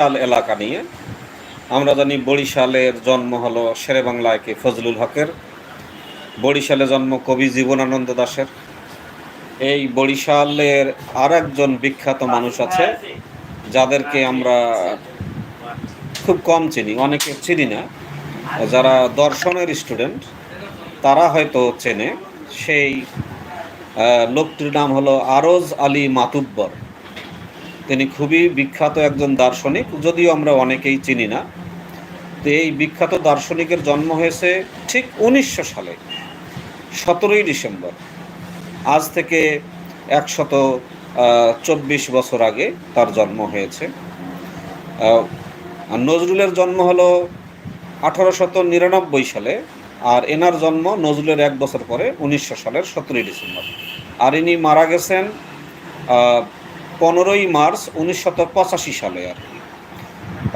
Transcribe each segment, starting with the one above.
বরিশাল এলাকা নিয়ে। আমরা জানি বরিশালের জন্ম হলো শেরে বাংলায় কে ফজলুল হকের। বরিশালে জন্ম কবি জীবনানন্দ দাশের এই বরিশালের আর একজন বিখ্যাত মানুষ আছে, যাদেরকে আমরা খুব কম চিনি, অনেকে চিনি না। যারা দর্শনের স্টুডেন্ট, তারা হয়তো চেনে। সেই লোকটির নাম হলো আরজ আলী মাতুব্বর। তিনি খুবই বিখ্যাত একজন দার্শনিক, যদিও আমরা অনেকেই চিনি না। তো এই বিখ্যাত দার্শনিকের জন্ম হয়েছে ঠিক উনিশশো সালে, সতেরোই ডিসেম্বর। আজ থেকে একশত চব্বিশ বছর আগে তার জন্ম হয়েছে। নজরুলের জন্ম হলো আঠারোশত নিরানব্বই সালে, আর এনার জন্ম নজরুলের এক বছর পরে, উনিশশো সালের সতেরোই ডিসেম্বর। আর ইনি মারা গেছেন পনেরোই মার্চ উনিশশত পঁচাশি সালে আর কি।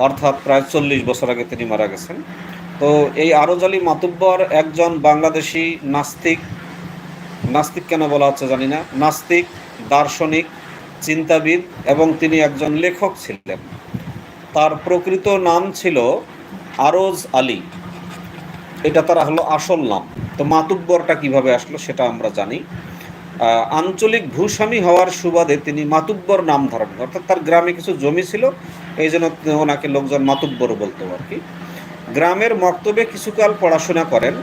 অর্থাৎ প্রায় চল্লিশ বছর আগে তিনি মারা গেছেন। তো এই আরজ আলী মাতুব্বর একজন বাংলাদেশি নাস্তিক নাস্তিক কেন বলা হচ্ছে জানি না, নাস্তিক, দার্শনিক, চিন্তাবিদ এবং তিনি একজন লেখক ছিলেন। তার প্রকৃত নাম ছিল আরজ আলী। এটা তারা হলো আসল নাম। তো মাতুব্বরটা কীভাবে আসলো সেটা আমরা জানি। আঞ্চলিক ভূস্বামী হওয়ার সুবাদে তিনি মাতুব্বর নাম ধারণ অর্থাৎ তার গ্রামে কিছু জমি ছিল, এই জন্য ওনাকে লোকজন মাতুব্বর বলতো আর কি। গ্রামের মক্তবে কিছুকাল পড়াশোনা করেন।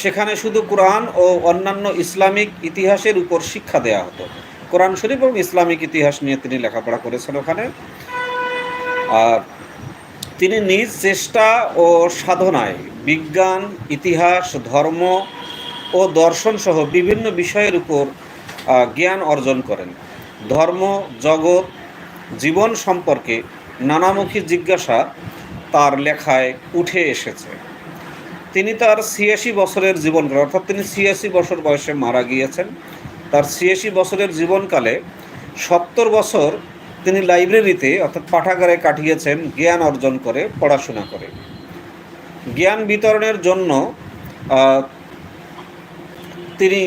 সেখানে শুধু কোরআন ও অন্যান্য ইসলামিক ইতিহাসের উপর শিক্ষা দেওয়া হতো। কোরআন শরীফ এবং ইসলামিক ইতিহাস নিয়ে তিনি লেখাপড়া করেছেন ওখানে। আর তিনি নিজ চেষ্টা ও সাধনায় বিজ্ঞান, ইতিহাস, ধর্ম ও দর্শন সহ বিভিন্ন বিষয়ের উপর জ্ঞান অর্জন করেন। ধর্ম, জগৎ, জীবন সম্পর্কে নানামুখী জিজ্ঞাসা তার লেখায় উঠে এসেছে। তিনি তার ছিয়াশি বছরের জীবনকাল, অর্থাৎ তিনি ছিয়াশি বছর বয়সে মারা গিয়েছেন। তার ছিয়াশি বছরের জীবনকালে সত্তর বছর তিনি লাইব্রেরিতে, অর্থাৎ পাঠাগারে কাটিয়েছেন জ্ঞান অর্জন করে, পড়াশোনা করে। জ্ঞান বিতরণের জন্য তিনি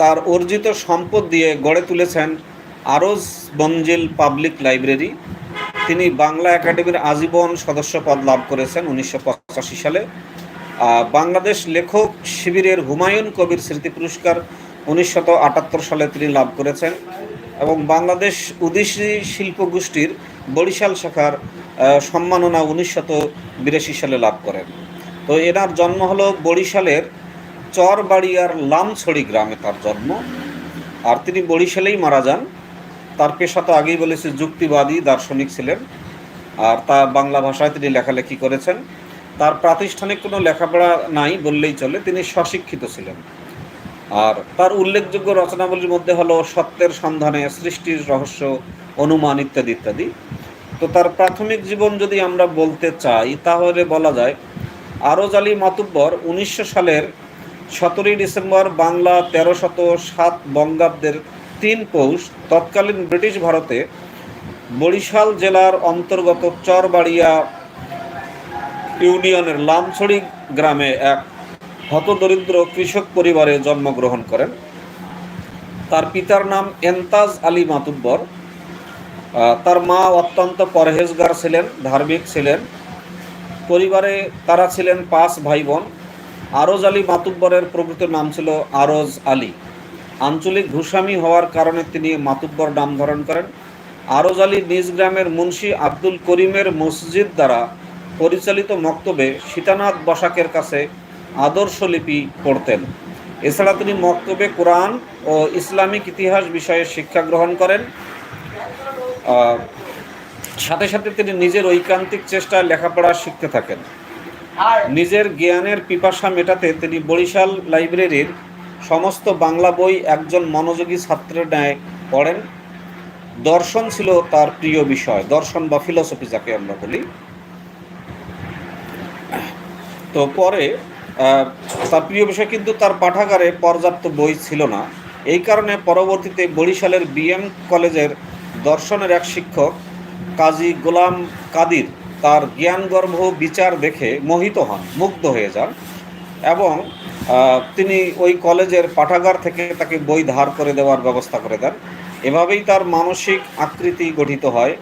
তার অর্জিত সম্পদ দিয়ে গড়ে তুলেছেন আরজ বঞ্জিল পাবলিক লাইব্রেরি। তিনি বাংলা একাডেমির আজীবন সদস্য পদ লাভ করেছেন উনিশশো পঁচাশি সালে। বাংলাদেশ লেখক শিবিরের হুমায়ুন কবির স্মৃতি পুরস্কার উনিশশত সালে তিনি লাভ করেছেন এবং বাংলাদেশ উদিসী শিল্প গোষ্ঠীর বরিশাল শাখার সম্মাননা উনিশশত বিরাশি সালে লাভ করেন। তো এনার জন্ম হলো বরিশালের চরবাড়িয়ার লামছড়ি গ্রামে তার জন্ম। আর তিনি বরিশালেই মারা যান। তার পেশা তো আগেই বলেছি, যুক্তিবাদী, দার্শনিক ছিলেন। আর তা বাংলা ভাষায় তিনি লেখালেখি করেছেন। তার প্রাতিষ্ঠানিক কোনো লেখাপড়া নাই বললেই চলে, তিনি স্বশিক্ষিত ছিলেন। আর তার উল্লেখযোগ্য রচনাবলীর মধ্যে হলো সত্যের সন্ধানে সৃষ্টির রহস্য, অনুমান ইত্যাদি ইত্যাদি। তো তার প্রাথমিক জীবন যদি আমরা বলতে চাই, তাহলে বলা যায় আরজ আলী মাতুব্বর উনিশশো সালের সতেরোই ডিসেম্বর বাংলা তেরো শত সাত বঙ্গাব্দের তিন পৌষ তৎকালীন ব্রিটিশ ভারতে বরিশাল জেলার অন্তর্গত চরবাড়িয়া ইউনিয়নের লামছড়ি গ্রামে এক হতদরিদ্র কৃষক পরিবারে জন্মগ্রহণ করেন। তার পিতার নাম এন্তাজ আলী মাতুব্বর। তার মা অত্যন্ত পরহেজগার ছিলেন, ধার্মিক ছিলেন। পরিবারে তারা ছিলেন পাঁচ ভাই বোন। আরজ আলী মাতুব্বরের প্রকৃত নাম ছিল আরজ আলী। আঞ্চলিক ভূস্বামী হওয়ার কারণে তিনি মাতুব্বর নাম ধারণ করেন। আরজ আলী নিজ গ্রামের মুন্সি আব্দুল করিমের মসজিদ দ্বারা পরিচালিত মক্তবে সীতানাথ বসাকের কাছে আদর্শ লিপি পড়তেন। এছাড়া তিনি মক্তবে কোরআন ও ইসলামিক ইতিহাস বিষয়ে শিক্ষা গ্রহণ করেন। সাথে সাথে তিনি নিজের ঐকান্তিক চেষ্টায় লেখাপড়া শিখতে থাকেন। নিজের জ্ঞানের পিপাসা মেটাতে তিনি বরিশাল লাইব্রেরির সমস্ত বাংলা বই একজন মনোযোগী ছাত্রের ন্যায় পড়েন। দর্শন ছিল তার প্রিয় বিষয়, দর্শন বা ফিলোসফি যাকে আমরা বলি। তো পরে তার প্রিয় বিষয় কিন্তু তার পাঠাগারে পর্যাপ্ত বই ছিল না। এই কারণে পরবর্তীতে বরিশালের বিএম কলেজের দর্শনের এক শিক্ষক কাজী গোলাম কাদির তার জ্ঞানগর্ভ বিচার দেখে মোহিত হন, মুগ্ধ হয়ে যান এবং তিনি ওই কলেজের পাঠাগার থেকে তাকে বই ধার করে দেওয়ার ব্যবস্থা করে দেন। এভাবেই তার মানসিক আকৃতি গঠিত হয়।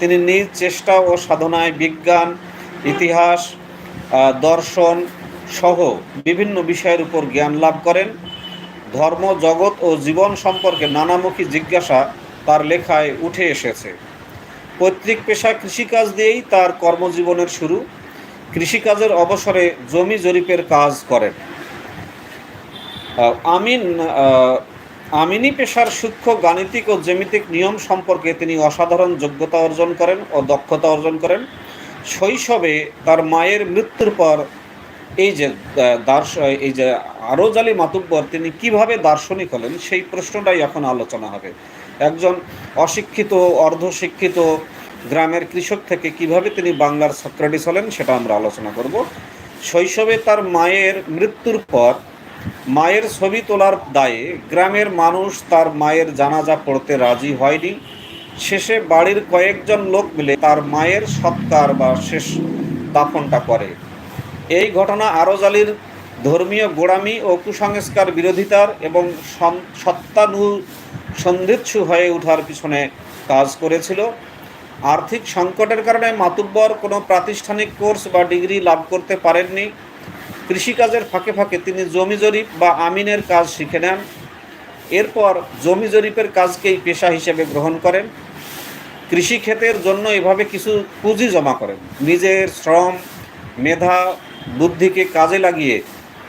তিনি নিজ চেষ্টা ও সাধনায় বিজ্ঞান, ইতিহাস দর্শন সহ বিভিন্ন বিষয়ের উপর জ্ঞান লাভ করেন। ধর্ম, জগৎ ও জীবন সম্পর্কে নানামুখী জিজ্ঞাসা তার লেখায় উঠে এসেছে। পৈতৃক পেশা কৃষিকাজ দিয়েই তার কর্মজীবনের শুরু। কৃষিকাজের অবসরে জমি জরিপের কাজ করেন। আমিন আমিনী পেশার সূক্ষ্ম গাণিতিক ও জ্যামিতিক নিয়ম সম্পর্কে তিনি অসাধারণ যোগ্যতা অর্জন করেন ও দক্ষতা অর্জন করেন। শৈশবে তার মায়ের মৃত্যুর পর এই যে দার্শ, এই যে আরজ আলী মাতুব্বর তিনি কীভাবে দার্শনিক হলেন সেই প্রশ্নটাই এখন আলোচনা হবে। একজন অশিক্ষিত, অর্ধশিক্ষিত গ্রামের কৃষক থেকে কীভাবে তিনি বাংলার সক্রেটিস হলেন সেটা আমরা আলোচনা করব। শৈশবে তার মায়ের মৃত্যুর পর মায়ের ছবি তোলার দায়ে গ্রামের মানুষ তার মায়ের জানাজা পড়তে রাজি হয়নি। শেষে বাড়ির কয়েকজন লোক মিলে তার মায়ের সৎকার বা শেষ দাফনটা করে। এই ঘটনা আরজ আলীর ধর্মীয় গোড়ামি ও কুসংস্কার বিরোধিতার এবং সত্তানু সন্ধিৎসু হয়ে ওঠার পিছনে কাজ করেছিল। আর্থিক সংকটের কারণে মাতুব্বর কোনো প্রাতিষ্ঠানিক কোর্স বা ডিগ্রি লাভ করতে পারেননি। কৃষিকাজের ফাঁকে ফাঁকে তিনি জমি জরিপ বা আমিনের কাজ শিখে নেন। এরপর জমি জরিপের কাজকেই পেশা হিসেবে গ্রহণ করেন। কৃষিক্ষেতের জন্য এভাবে কিছু পুঁজি জমা করেন। নিজের শ্রম, মেধা, বুদ্ধিকে কাজে লাগিয়ে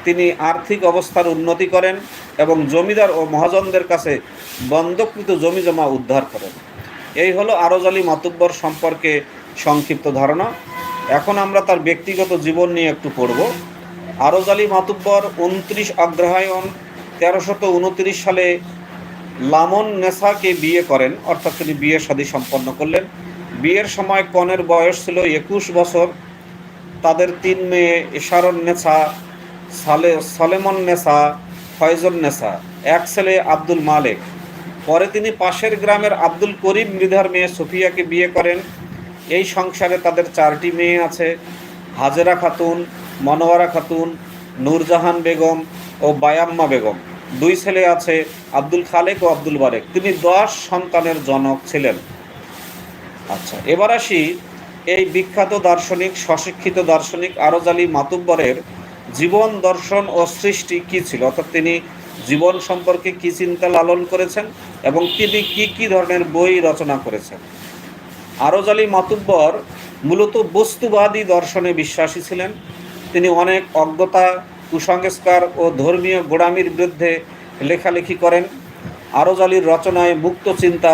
তিনি আর্থিক অবস্থার উন্নতি করেন এবং জমিদার ও মহাজনদের কাছে বন্ধকৃত জমি জমা উদ্ধার করেন। এই হলো আরজ আলী মাতুব্বর সম্পর্কে সংক্ষিপ্ত ধারণা। এখন আমরা তার ব্যক্তিগত জীবন নিয়ে একটু পড়ব। আরজ আলী মাতুব্বর উনত্রিশ অগ্রহায়ণ তেরোশত উনত্রিশ সালে লামন নেসাকে বিয়ে করেন, অর্থাৎ তিনি বিয়ে শাদী সম্পন্ন করলেন। বিয়ের সময় কনের বয়স ছিল একুশ বছর। তাদের তিন মেয়ে ইশারন নেসা সালে সলেমন নেসা, ফয়জল নেসা, এক ছেলে আব্দুল মালেক। পরে তিনি পাশের গ্রামের আব্দুল করিম মৃধার মেয়ে সুফিয়াকে বিয়ে করেন। এই সংসারে তাদের চারটি মেয়ে আছে, হাজেরা খাতুন, মনোয়ারা খাতুন, নূরজাহান বেগম ও বায়াম্মা বেগম। দুই ছেলে আছে, আব্দুল খালেক ও আব্দুল বারেক তিনি দশ সন্তানের জনক ছিলেন। আচ্ছা এবার আসি এই বিখ্যাত দার্শনিক, স্বশিক্ষিত দার্শনিক আরজ আলী মাতুব্বরের জীবন দর্শন ও সৃষ্টি কি ছিল? অর্থাৎ তিনি জীবন সম্পর্কে কি চিন্তা লালন করেছেন এবং তিনি কি কি ধরনের বই রচনা করেছেন? আরজ আলী মাতুব্বর মূলত বস্তুবাদী দর্শনে বিশ্বাসী ছিলেন। তিনি অনেক অজ্ঞতা, কুসংস্কার ও ধর্মীয় গোড়ামির বিরুদ্ধে লেখালেখি করেন। আরজ আলীর রচনায় মুক্ত চিন্তা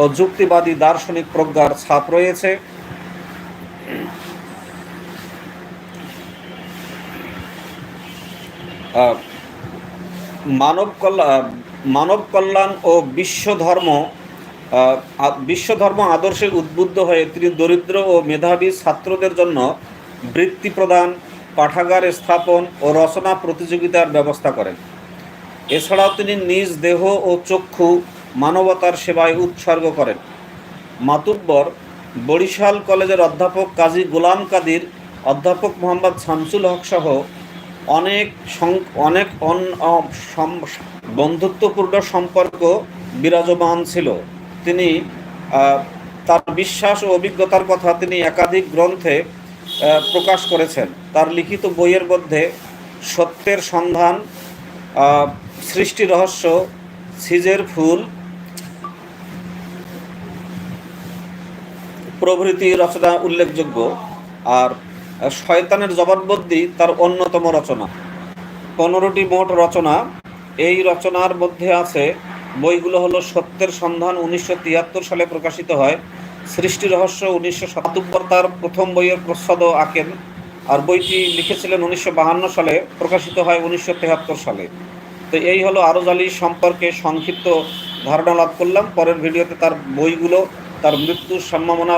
ও যুক্তিবাদী দার্শনিক প্রজ্ঞার ছাপ রয়েছে। মানব কল্যাণ মানব কল্যাণ ও বিশ্ব ধর্ম আহ, আ- বিশ্ব ধর্ম আদর্শে উদ্বুদ্ধ হয়ে তিনি দরিদ্র ও মেধাবী ছাত্রদের জন্য বৃত্তি প্রদান পাঠাগার স্থাপন ও রচনা প্রতিযোগিতার ব্যবস্থা করেন। এছাড়াও তিনি নিজ দেহ ও চক্ষু মানবতার সেবায় উৎসর্গ করেন। মাতুব্বর বরিশাল কলেজের অধ্যাপক কাজী গোলাম কাদির অধ্যাপক মোহাম্মদ শামসুল হক সহ অনেক অনেক বন্ধুত্বপূর্ণ সম্পর্ক বিরাজমান ছিল। তিনি তার বিশ্বাস ও অভিজ্ঞতার কথা তিনি একাধিক গ্রন্থে প্রকাশ করেছেন। তার লিখিত বইয়ের মধ্যে সত্যের সন্ধান সৃষ্টি রহস্য, সিজের ফুল, প্রভৃতি রচনা উল্লেখযোগ্য। আর শয়তানের জবানবন্দি তার অন্যতম রচনা। পনেরোটি মোট রচনা। এই রচনার মধ্যে আছে, বইগুলো হলো সত্যের সন্ধান উনিশশো তিয়াত্তর সালে প্রকাশিত হয়, সৃষ্টি রহস্য উনিশশো সাতাত্তর তার প্রথম বইয়ের প্রচ্ছদ আঁকেন, আর বইটি লিখেছিলেন উনিশশো সালে, প্রকাশিত হয় উনিশশো সালে। তো এই হলো আরজ আলী সম্পর্কে সংক্ষিপ্ত ধারণা লাভ করলাম। পরের ভিডিওতে তার বইগুলো, তার মৃত্যুর সম্ভাবনা